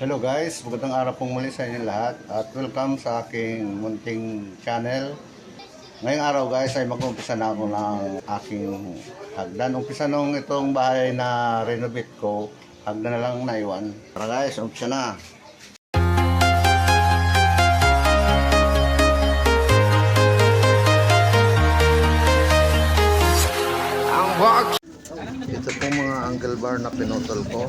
Hello guys, magandang araw pong muli sa inyo lahat at welcome sa aking munting channel. Ngayong araw guys ay mag-umpisa na ako ng aking hagdan. Umpisa nung itong bahay na renovate ko, hagdan na lang naiwan. Tara guys, umpisa na. Ito pong mga angle bar na pinutol ko.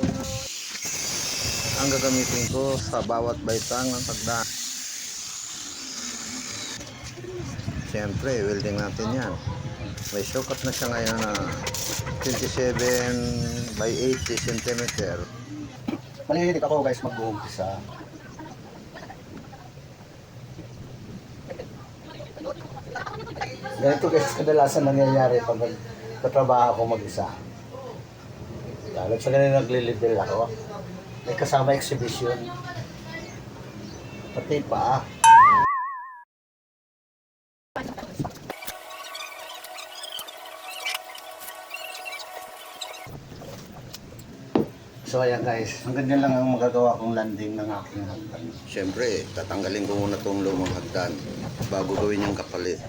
Ang gagamitin ko sa bawat baitang ng hagdan. Siyempre, welding natin yan. May sukat na siya ngayon na 27 by 80 cm. Malihilig ako guys mag-uumpisa. Ganito guys kadalasan nangyayari pag nagtatrabaho ako mag-isa. Lalo sa ganun naglilibel ako. May kasama exhibition. Pati pa. So ayan guys, hanggang dyan lang ang magagawa kong landing ng aking hagdan. Siyempre, tatanggalin ko muna itong lumang hagdan bago gawin yung kapalit.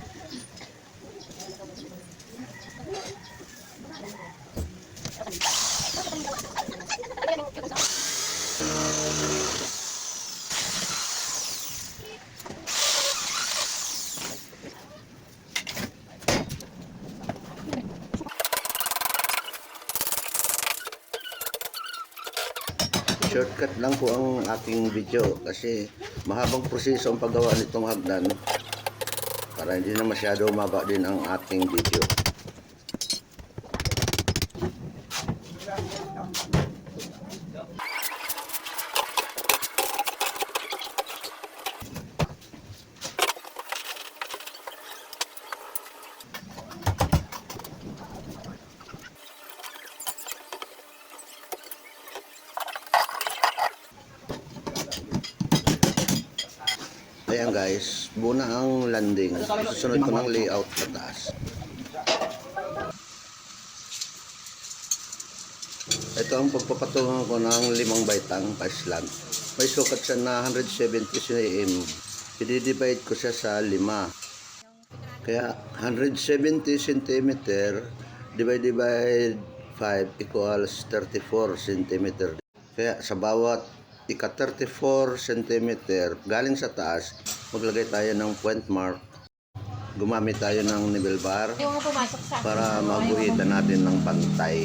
Shortcut lang po ang aking video kasi mahabang proseso ang paggawa nitong hagdan para hindi na masyado umaba din ang ating video. Guys, muna ang landing. Susunod ko ng layout sa taas. Ito ang pagpapatungan ko ng limang baitang pa-slant. May sukat siya na 170 cm. I-divide ko siya sa lima. Kaya 170 cm divided by 5 equals 34 cm. Kaya sa bawat ika 34 cm galing sa taas, maglagay tayo ng point mark. Gumamit tayo ng nivel bar para maguhitan natin ng pantay,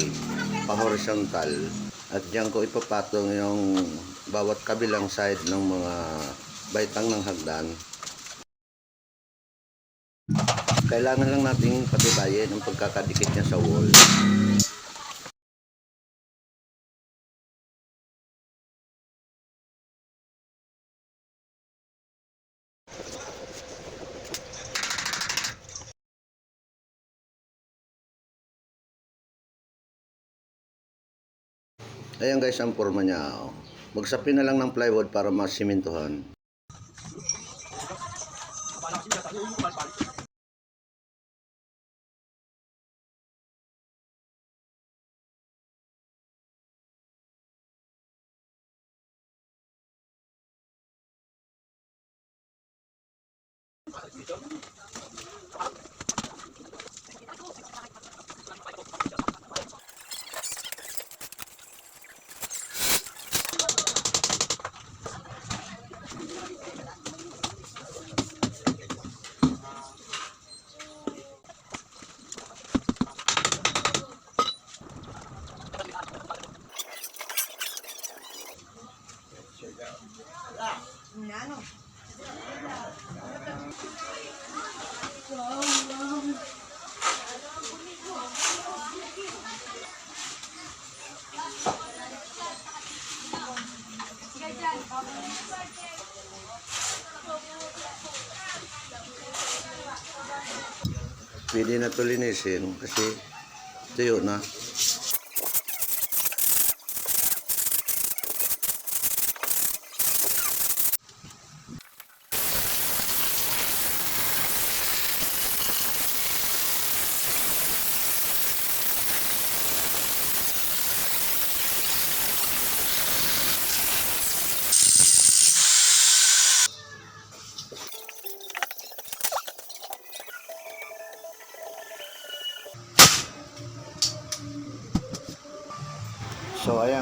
pa-horizontal. At diyan ko ipapatong yung bawat kabilang side ng mga baitang ng hagdan. Kailangan lang nating patibayin ang pagkakadikit niya sa wall. Ayan guys ang forma niya. oh. Magsapin na lang ng plywood para masimintuhan. Pwede na ito linisin kasi tuyo na.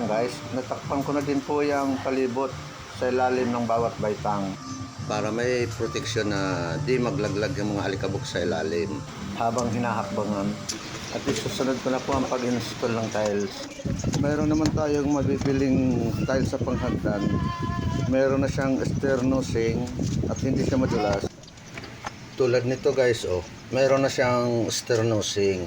Guys, natakpan ko na din po yung palibot sa ilalim ng bawat baitang para may proteksyon na di maglaglag yung mga alikabok sa ilalim habang hinahakbangan. At isusunod ko na po ang pag-install ng tiles. Mayroon naman tayong mabibiling tiles sa panghagdan. Meron na siyang sternosing at hindi siya madulas. Tulad nito guys, oh, mayroon na siyang sternosing.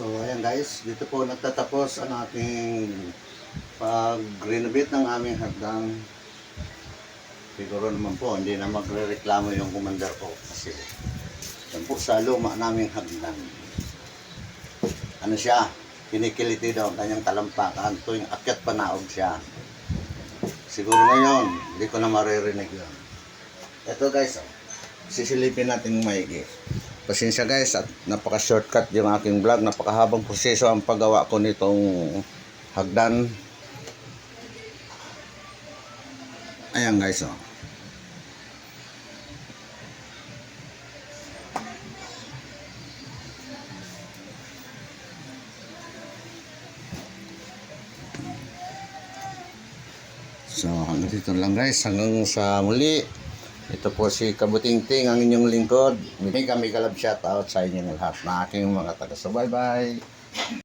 So ayan guys, dito po nagtatapos ang aking pag-renovate ng aming hagdan. Siguro naman po, hindi na magre-reklamo yung commander ko kasi yan po sa luma naming hagdan. Ano siya, kinikiliti daw ang kanyang talampakan tuwing akyat panaog siya. Siguro ngayon, hindi ko na maririnig yun. Ito guys, oh, sisilipin natin maigi. Pasensya guys at napaka-shortcut yung aking vlog. Napakahabang proseso ang paggawa ko nitong hagdan. Ayan guys oh. So hanggang dito lang guys. Hanggang sa muli. Ito po si Kabutingting, ang inyong lingkod. May kami kalab shoutout sa inyo lahat na aking mga taga. So bye bye.